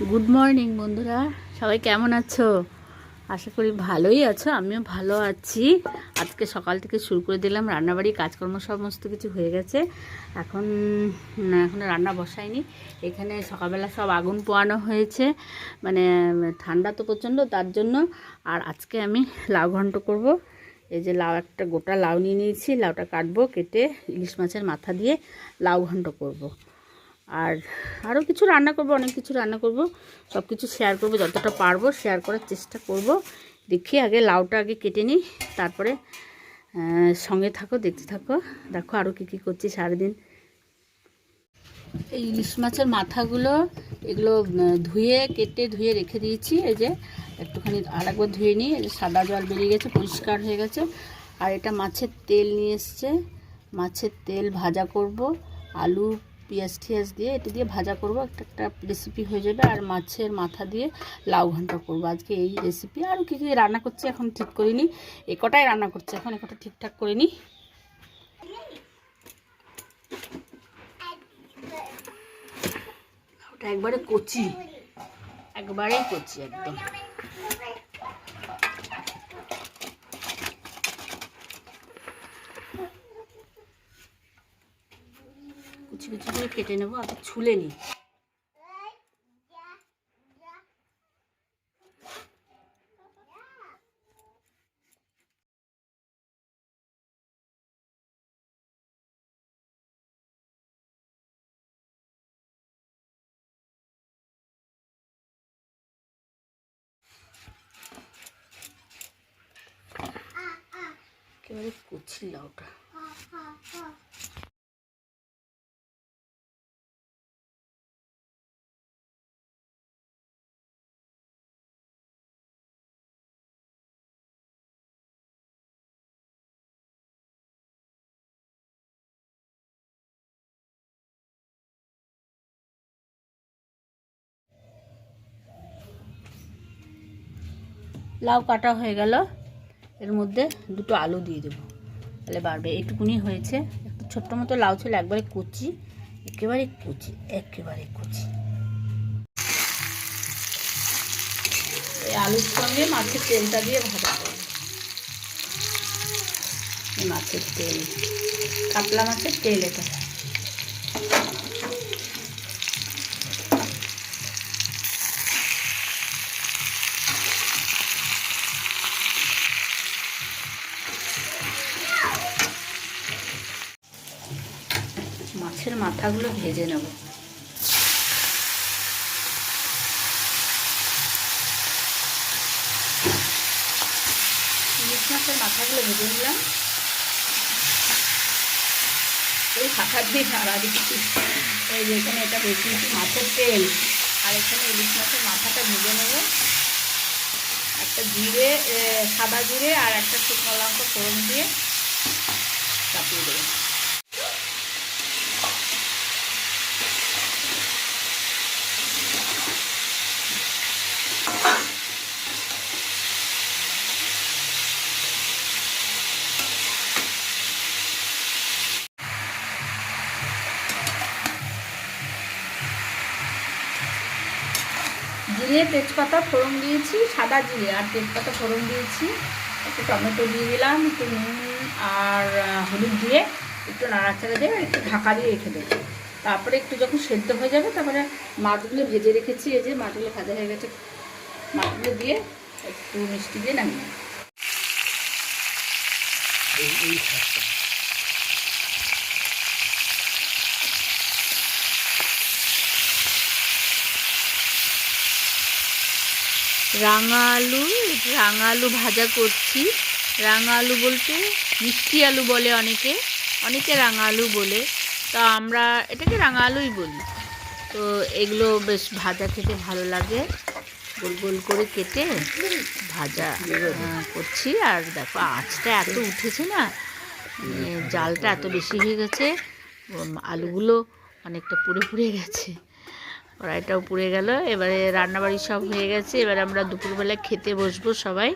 Good morning বন্ধুরা। সবাই কেমন আছো? আশা করি ভালোই আছো, আমিও ভালো আছি। আজকে সকাল থেকে শুরু করে দিলাম রান্নাবাড়ি, কাজকর্ম সমস্ত কিছু হয়ে গেছে। এখন এখনও রান্না বসাইনি। এখানে সকালবেলা সব আগুন পোয়ানো হয়েছে। মানে ঠান্ডা তো প্রচণ্ড, তার জন্য। আর আজকে আমি লাউ ঘন্ট করব। এই যে লাউ, একটা গোটা লাউ নিয়ে নিয়েছি। লাউটা কাটবো, কেটে ইলিশ মাছের মাথা দিয়ে লাউ ঘন্ট করব। আর আরও কিছু রান্না করব, অনেক কিছু রান্না করব। সব কিছু শেয়ার করব, যতটা পারব শেয়ার করার চেষ্টা করব। দেখি আগে লাউটা আগে কেটে নিই, তারপরে সঙ্গে থাকো, দেখতে থাকো। দেখো আরও কী কী করছি সারাদিন। এই ইলিশ মাছের মাথাগুলো, এগুলো ধুয়ে, কেটে, ধুয়ে রেখে দিয়েছি। এই যে, একটুখানি আর একবার ধুয়ে নিই। এই যে সাদা জল বেরিয়ে গেছে, পরিষ্কার হয়ে গেছে। আর এটা মাছের তেল নিয়ে এসছে। মাছের তেল ভাজা করব, আলু পেঁয়াজ টিয়াজ দিয়ে এটা দিয়ে ভাজা করব। একটা একটা রেসিপি হয়ে যাবে। আর মাছের মাথা দিয়ে লাউ ঘণ্টা করব। আজকে এই রেসিপি আর কী কী রান্না করছি এখন ঠিক করিনি। এ কটাই রান্না করছি এখন, এ কটা ঠিকঠাক করিনি। ওটা একবারে কচি। একবারেই কচি একদম। কুচি করে কেটে নেব আগে ছুলে নিই। একেবারে কচি লাউটা। লাউ কাটা হয়ে গেল। এর মধ্যে দুটো আলু দিয়ে দেবো। তাহলে বাড়বে। এইটুকুনি হয়েছে। একটু ছোট্ট মতো লাউ ছিল, একবারে কুচি। একেবারে কুচি একেবারে কুচি। এই আলুর সঙ্গে মাছের তেলটা দিয়ে ভাজা করব। মাছের তেল, কাতলা মাছের তেল এটা। মাছের মাথাগুলো ভেজে নেব। ইলিশ মাছের মাথাগুলো ভেজে নিলাম। এই ফাঁকা দিয়ে সারা দিচ্ছি। এই যে এখানে এটা বেশি মাছের তেল। আর এখানে ইলিশ মাছের মাথাটা ভেজে নেব। একটা জিরে সাদা জিরে আর একটা শুকনো লঙ্কা ফোড়ন দিয়ে চাপিয়ে দেবো। জিরে, তেজপাতা ফোড়ন দিয়েছি, সাদা জিরে আর তেজপাতা ফোড়ন দিয়েছি। একটু টমেটো দিয়ে দিলাম, একটু নুন আর হলুদ দিয়ে একটু নাড়াচাড়া দিয়ে একটু ঢাকা দিয়ে রেখে দেবো। তারপরে একটু যখন সেদ্ধ হয়ে যাবে, তারপরে মাছগুলো ভেজে রেখেছি, এই যে মাছগুলো ভাজা হয়ে গেছে, মাছগুলো দিয়ে একটু মিষ্টি দিয়ে নামিয়ে নেব। রাঙা আলু রাঙা আলু ভাজা করছি। রাঙা আলু বলতে মিষ্টি আলু বলে অনেকে অনেকে রাঙা আলু বলে। তা আমরা এটাকে রাঙা আলুই বলি। তো এগুলো বেশ ভাজা খেতে ভালো লাগে। গোল গোল করে কেটে ভাজা করছি। আর দেখো, আঁচটা এত উঠেছে না মানে জালটা এত বেশি হয়ে গেছে আলুগুলো অনেকটা পুড়ে পুড়ে গেছে। কড়াইটাও পুড়ে গেল। এবারে রান্নাবাড়ি সব হয়ে গেছে। এবার আমরা দুপুরবেলা খেতে বসবো সবাই।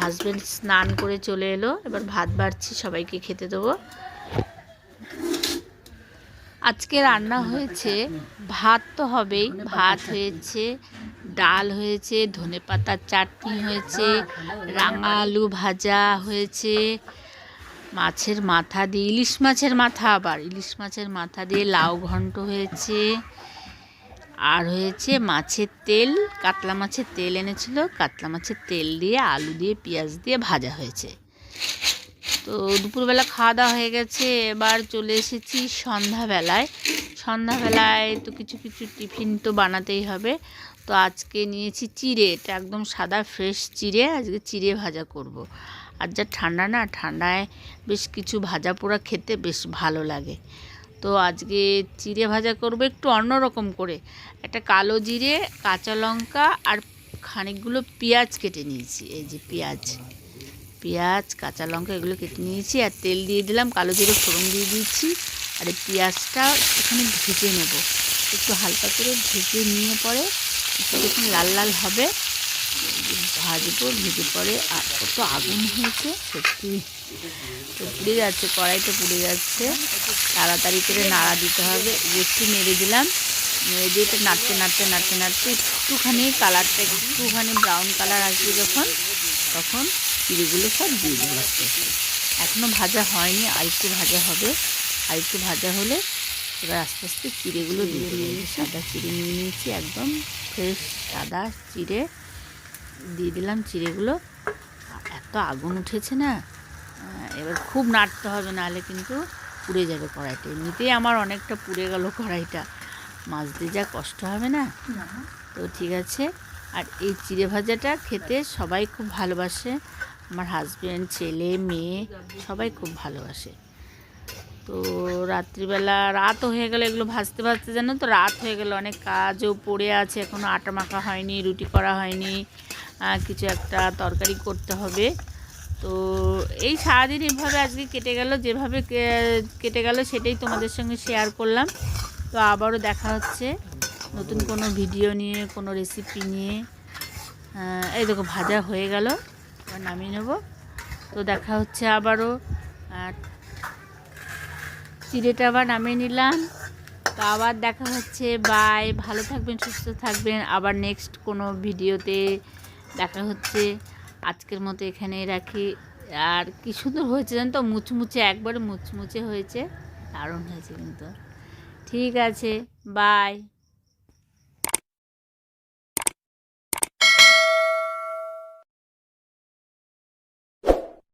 হাজব্যান্ড স্নান করে চলে এলো। এবার ভাত বাড়ছি, সবাইকে খেতে দেবো। আজকে রান্না হয়েছে, ভাত তো হবেই। ভাত হয়েছে, ডাল হয়েছে, ধনে পাতার চাটনি হয়েছে, রাঙা আলু ভাজা হয়েছে, মাছের মাথা দিয়ে, ইলিশ মাছের মাথা আবার। ইলিশ মাছের মাথা দিয়ে লাউ ঘন্ট হয়েছে। আর হয়েছে মাছের তেল, কাতলা মাছের তেল এনেছিল, কাতলা মাছের তেল দিয়ে, আলু দিয়ে, পেঁয়াজ দিয়ে ভাজা হয়েছে। তো দুপুরবেলা খাওয়া দাওয়া হয়ে গেছে, এবার চলে এসেছি সন্ধ্যাবেলায়। সন্ধ্যাবেলায় তো কিছু কিছু টিফিন তো বানাতেই হবে। তো আজকে নিয়েছি চিড়ে, এটা একদম সাদা ফ্রেশ চিড়ে, আজকে চিড়ে ভাজা করব। আর যা ঠান্ডা না, ঠান্ডায় বেশ কিছু ভাজা পোড়া খেতে বেশ ভালো লাগে। তো আজকে চিড়ে ভাজা করব একটু অন্যরকম করে। একটা কালো জিরে, কাঁচা লঙ্কা আর খানিকগুলো পেঁয়াজ কেটে নিয়েছি। এই যে পেঁয়াজ পেঁয়াজ, কাঁচা লঙ্কা এগুলো কেটে নিয়েছি আর তেল দিয়ে দিলাম, কালো জিরে ফোড়ন দিয়ে দিয়েছি। আর এই পেঁয়াজটা এখানে ভেজে নেব। একটু হালকা করে ভেজে নিয়ে পরে একটু যখন লাল লাল হবে। ভাজবো, ভেজে পরে কত আগুন হয়েছে, সত্যি। তো পুড়ে যাচ্ছে কড়াইটা পুড়ে যাচ্ছে। তাড়াতাড়ি করে নাড়া দিতে হবে। একটু নেড়ে দিলাম। নেড়ে দিয়ে নাড়তে নাড়তে নাড়তে নাড়তে একটুখানি কালারটা, একটুখানি ব্রাউন কালার আসবে যখন, তখন চিড়েগুলো সব দিয়ে দেবো আস্তে এখনও ভাজা হয়নি, আর একটু ভাজা হবে। আর একটু ভাজা হলে এবার আস্তে আস্তে চিড়েগুলো দিয়ে সাদা চিড়ে নিয়ে নিয়েছি, একদম ফ্রেশ সাদা চিড়ে। দিয়ে দিলাম চিড়েগুলো। এত আগুন উঠেছে না এবার খুব নাড়তে হবে, নাহলে কিন্তু পুড়ে যাবে কড়াইটা। এমনিতেই আমার অনেকটা পুড়ে গেল কড়াইটা। দিয়ে যা কষ্ট হবে না? তো ঠিক আছে। আর এই চিড়ে ভাজাটা খেতে সবাই খুব ভালোবাসে। আমার হাজব্যান্ড ছেলে, মেয়ে, সবাই খুব ভালোবাসে। তো রাত্রিবেলা রাতও হয়ে গেল, এগুলো ভাজতে ভাজতে জানো তো, রাত হয়ে গেল, অনেক কাজও পড়ে আছে এখনও আটা মাখা হয়নি, রুটি করা হয়নি। কিছু একটা তরকারি করতে হবে। তো এই সারাদিন এভাবে আজকে কেটে গেল, যেভাবে কেটে গেল সেটাই তোমাদের সঙ্গে শেয়ার করলাম। তো আবারও দেখা হচ্ছে নতুন কোনো ভিডিও নিয়ে, কোনো রেসিপি নিয়ে। এই দেখো ভাজা হয়ে গেল নামিয়ে নেব। তো দেখা হচ্ছে আবারও। আর চিড়েটা আবার নামিয়ে নিলাম। তো আবার দেখা হচ্ছে বাই ভালো থাকবেন, সুস্থ থাকবেন। আবার নেক্সট কোনো ভিডিওতে দেখা হচ্ছে। আজকের মতো এখানেই রাখি। আর কি সুন্দর হয়েছে জান তো? মুচমুচে, একবারে মুচমুচে হয়েছে। দারুণ হয়েছে কিন্তু। ঠিক আছে বাই